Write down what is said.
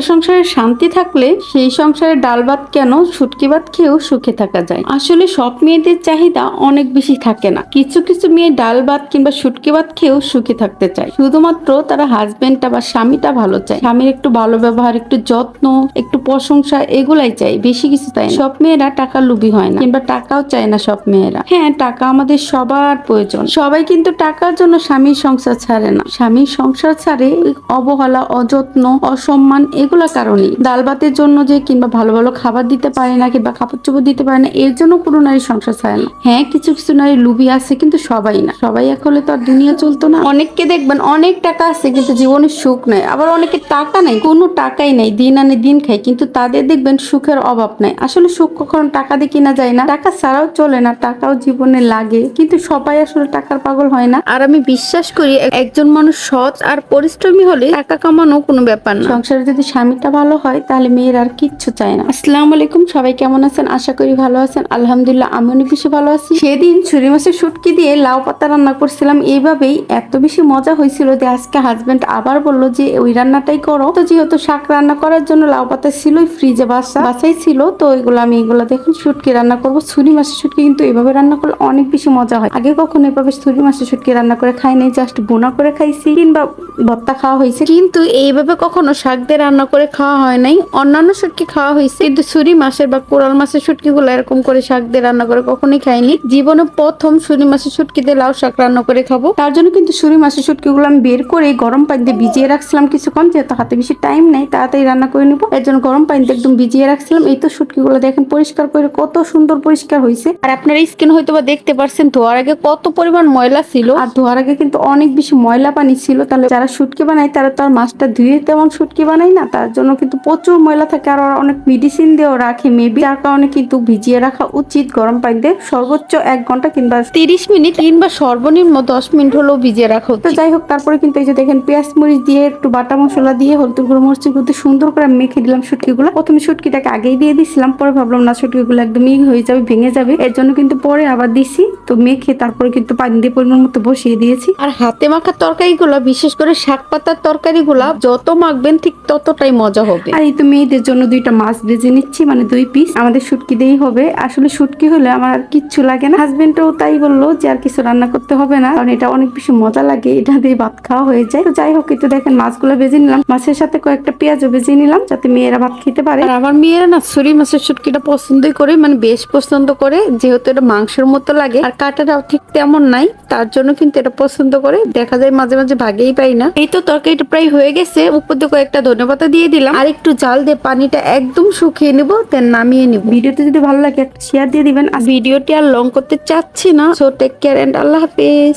একটা সংসারে শান্তি থাকলে সেই সংসারে ডাল ভাত কেন, শুটকি ভাত খেয়েও সুখে থাকা যায়। আসলে সব মেয়েদের চাহিদা অনেক বেশি থাকে না। কিছু কিছু মেয়ে ডাল ভাত কিংবা শুটকি ভাত খেয়েও সুখে থাকতে চায়। শুধুমাত্র তারা হাজবেন্ডটা বা স্বামীটা ভালো চায়। স্বামীর একটু ভালো ব্যবহার, একটু যত্ন, একটু প্রশংসা এগুলাই চাই বেশি কিছু চাই সব মেয়েরা টাকা লুবি হয় না, কিংবা টাকাও চায় না সব মেয়েরা। হ্যাঁ টাকা আমাদের সবার প্রয়োজন। সবাই কিন্তু টাকার জন্য স্বামীর সংসার ছাড়ে না। স্বামীর সংসার ছাড়ে অবহেলা, অযত্ন, অসম্মান এগুলা কারণেই। ডাল ভাতের জন্য যে কিংবা ভালো ভালো খাবার দিতে পারে না কিংবা কাপড় চোপড় দিতে পারে না, এর জন্য কোনো নারী সংসার ছাড়ে না। হ্যাঁ কিছু কিছু নারী লুবি আছে, কিন্তু সবাই না। সবাই এক হলে তো আর দুনিয়া চলতো না। অনেককে দেখবেন অনেক টাকা আছে, কিন্তু জীবনে সুখ নাই। আবার অনেকে টাকা নাই, কোনো টাকাই নাই, দিন আনে দিন খায়, কিন্তু তাদের দেখবেন সুখের অভাব নাই। আসলে সুখ কখনো টাকা দিয়ে কিনা যায় না। টাকা ছাড়াও চলে না, টাকাও জীবনে লাগে, কিন্তু সবাই আসলে টাকার পাগল হয় না। আর আমি বিশ্বাস করি, একজন মানুষ সৎ আর পরিশ্রমী হলে টাকা কামানো কোনো ব্যাপার না। সংসারে যদি স্বামীটা ভালো হয়, তাহলে মেয়ের আর কিচ্ছু চায় না। আসসালামু আলাইকুম, সবাই কেমন আছেন? আশা করি ভালো আছেন। আলহামদুলিল্লাহ আমি অনেক বেশি ভালো আছি। সেদিন ছুরি মাছের শুটকি দিয়ে লাউ পাতা রান্না করছিলাম। এইভাবেই এত বেশি মজা হয়েছিল যে আজকে হাজবেন্ড আবার বলল যে, ওই রান্নাটাই করো। তো যেহেতু শাক রান্না করার জন্য লাউ পাতা ছিলই ফ্রিজে বাসা, বাসাই ছিল, তো এগুলো আমি এগুলো দেখুন, শুটকি রান্না করব। ছুরি মাছের শুটকি কিন্তু এভাবে রান্না করলে অনেক বেশি মজা হয়। আগে কখনো এভাবে ছুরি মাছের শুটকি রান্না করে খাই নাই জাস্ট বোনা করে খাইছি। কিংবা ভর্তা খাওয়া হয়েছে। কিন্তু এইভাবে কখনো শাক দিয়ে রান্না করে খাওয়া হয় নাই। অন্যান্য শুটকি খাওয়া হয়েছে, কিন্তু ছুরি মাছের বা কোরাল মাছের শুটকি গুলো এরকম করে শাক দিয়ে রান্না করে কখনোই খাইনি। জীবনে প্রথম ছুরি মাছের শুটকি দিয়ে লাউ শাক রান্না করে খাব। তার জন্য কিন্তু ছুরি মাছের শুটকি গুলো আমি বের করে গরম পানি দিয়ে ভিজিয়ে রাখছিলাম কিছুক্ষণ, যেহেতু হাতে বেশি টাইম নেই, তাড়াতাড়ি রান্না করে নিবো। এর জন্য গরম পানিতে একদম ভিজিয়ে রাখছিলাম। এই তো শুটকি গুলো দেখেন পরিষ্কার করে কত সুন্দর পরিষ্কার হয়েছে। আর আপনার স্কিন হয়তো বা দেখতে পারছেন, ধোয়ার আগে কত পরিমাণ ময়লা ছিল। আর ধোয়ার আগে কিন্তু অনেক বেশি ময়লা পানি ছিল। তাহলে যারা শুটকি বানায়, তারা তো আর মাছটা ধুয়ে তেমন শুটকি বানায় না। তার জন্য কিন্তু প্রচুর ময়লা থাকে আর অনেক মেডিসিন দিয়েও রাখে মেবি যার কারণে কিন্তু ভিজিয়ে রাখা উচিত গরম পানিতে সর্বোচ্চ এক ঘণ্টা কিংবা তিরিশ মিনিট কিংবা সর্বনিম্ন দশ মিনিট হলেও ভিজিয়ে রাখা তো যাই হোক, তারপরে কিন্তু এই যে দেখেন পেঁয়াজ মরিচ দিয়ে, একটু বাটা মশলা দিয়ে, হলুদ গুঁড়ো, মরিচ গুঁড়ো সুন্দর করে মেখে দিলাম শুটকিগুলো। প্রথমে শুটকিটাকে আগেই দিয়ে দিছিলাম, পরে ভাবলাম না, শুটকিগুলো একদম ই হয়ে যাবে, ভেঙে যাবে। এর জন্য কিন্তু পরে আবার দিছি, তো মেখে তারপরে কিন্তু পানি দিয়ে পরিমাণ মতো বসিয়ে দিয়েছি। আর হাতে মাখা তরকারিগুলো, বিশেষ করে শাক পাতার তরকারিগুলো, যত মাখবেন ঠিক ততটাই মজা হবে। আর এই তো মেয়েদের জন্য দুইটা মাছ ভেজে নিচ্ছি মানে দুই পিস আমাদের শুটকি দিয়েই হবে। আসলে শুটকি হলে আমার আর কিচ্ছু লাগে না। হাজবেন্ডও তাই বলল যে আর কিছু রান্না করতে হবে না কারণ এটা অনেক বেশি মজা লাগে। এটা দিয়ে ভাত খাওয়া হয়ে যায়। তো যাই হোক একটু দেখেন মাছগুলো ভেজে নিলাম। মাছের সাথে কয়েকটা পেঁয়াজও ভেজে নিলাম যাতে মেয়েরা ভাত খেতে পারে। আর আমার মেয়েরা না ছুরি মাছের শুটকিটা পছন্দই করে মানে বেশ পছন্দ করে। যেহেতু এটা মাংসের মতো লাগে আর কাটাটাও ঠিক তেমন নাই তার জন্য কিন্তু এটা পছন্দ করে। দেখা যায় মাঝে মাঝে ভাগেই পাই না। এই তো তরকারিটা প্রায় হয়ে গেছে। উপর দিয়ে কয়েকটা ধনেপাতা দিয়ে দিলাম। আর একটু জাল দিয়ে পানিটা একদম শুকিয়ে নেব দেন নামিয়ে নিব। ভিডিওতে যদি ভালো লাগে একটা শেয়ার দিয়ে দিবেন। আর ভিডিওটি আর লং করতে চাচ্ছি না। সো টেক কেয়ার অ্যান্ড আল্লাহ হাফেজ।